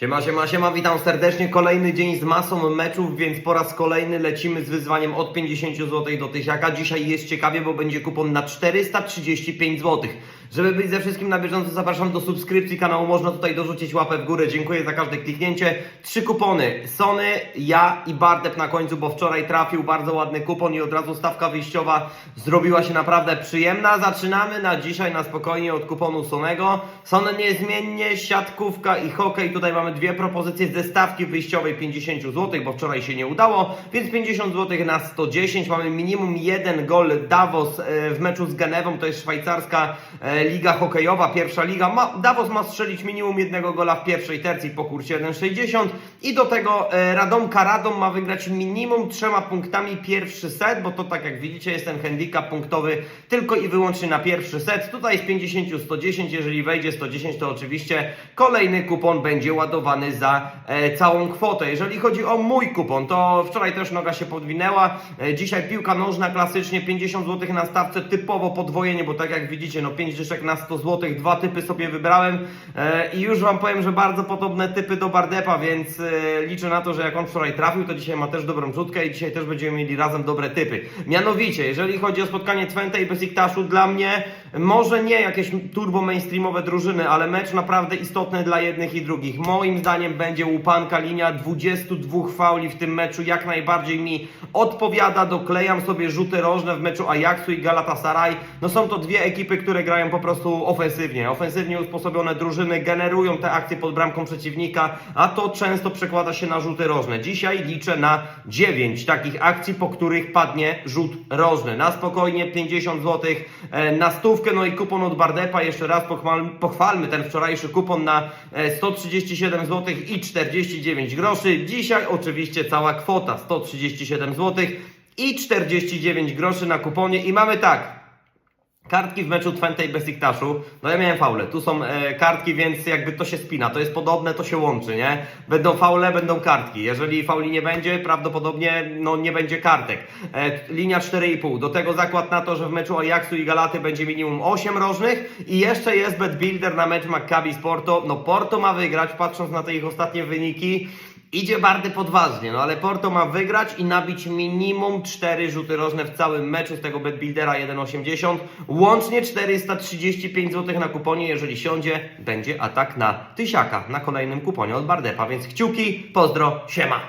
Siema, siema, siema, witam serdecznie. Kolejny dzień z masą meczów, więc po raz kolejny lecimy z wyzwaniem od 50 zł do 1000. Dzisiaj jest ciekawie, bo będzie kupon na 435 zł. Żeby być ze wszystkim na bieżąco, zapraszam do subskrypcji kanału. Można tutaj dorzucić łapę w górę. Dziękuję za każde kliknięcie. Trzy kupony. Sony, ja i Bartep na końcu, bo wczoraj trafił bardzo ładny kupon i od razu stawka wyjściowa zrobiła się naprawdę przyjemna. Zaczynamy na dzisiaj na spokojnie od kuponu Sonego. Sony niezmiennie, siatkówka i hokej. Tutaj mamy dwie propozycje ze stawki wyjściowej 50 zł, bo wczoraj się nie udało, więc 50 zł na 110. Mamy minimum jeden gol Davos e, w meczu z Genewą, to jest szwajcarska e, liga hokejowa, pierwsza liga. Ma, Davos ma strzelić minimum jednego gola w pierwszej tercji po kursie 1,60 i do tego e, Radomka Radom ma wygrać minimum trzema punktami pierwszy set, bo to tak jak widzicie jest ten handicap punktowy tylko i wyłącznie na pierwszy set. Tutaj z 50 110, jeżeli wejdzie 110 to oczywiście kolejny kupon będzie ładowany za e, całą kwotę. Jeżeli chodzi o mój kupon, to wczoraj też noga się podwinęła. E, dzisiaj piłka nożna klasycznie 50 zł na stawce, typowo podwojenie, bo tak jak widzicie, no 5 na 100 zł, dwa typy sobie wybrałem e, i już Wam powiem, że bardzo podobne typy do Bardepa, więc e, liczę na to, że jak on wczoraj trafił, to dzisiaj ma też dobrą rzutkę i dzisiaj też będziemy mieli razem dobre typy. Mianowicie, jeżeli chodzi o spotkanie Twente i Besiktaszu, dla mnie może nie jakieś turbo mainstreamowe drużyny, ale mecz naprawdę istotny dla jednych i drugich. Moim zdaniem będzie łupanka linia 22 fauli w tym meczu, jak najbardziej mi odpowiada, doklejam sobie rzuty rożne w meczu Ajaxu i Galatasaray. No są to dwie ekipy, które grają po prostu ofensywnie. Ofensywnie usposobione drużyny generują te akcye pod bramką przeciwnika, a to często przekłada się na rzuty rożne. Dzisiaj liczę na 9 takich akcji, po których padnie rzut rożny. Na spokojnie 50 zł e, na stówkę, no i kupon od Bardepa. Jeszcze raz pochwal, pochwalmy ten wczorajszy kupon na e, 137 zł i 49 groszy. Dzisiaj oczywiście cała kwota 137 zł i 49 groszy na kuponie i mamy tak. Kartki w meczu Twente i Besiktaszu. No ja miałem faule. Tu są e, kartki, więc jakby to się spina. To jest podobne, to się łączy, nie? Będą faule, będą kartki. Jeżeli fauli nie będzie, prawdopodobnie no nie będzie kartek. E, linia 4,5. Do tego zakład na to, że w meczu Ajaxu i Galaty będzie minimum 8 rożnych i jeszcze jest bet builder na mecz Maccabi z Porto. No Porto ma wygrać, patrząc na te ich ostatnie wyniki. Idzie bardzo podważnie, no ale Porto ma wygrać i nabić minimum 4 rzuty rożne w całym meczu z tego betbuildera 1,80. Łącznie 435 zł na kuponie, jeżeli siądzie, będzie atak na tysiaka na kolejnym kuponie od Bardepa, więc kciuki, pozdro, siema!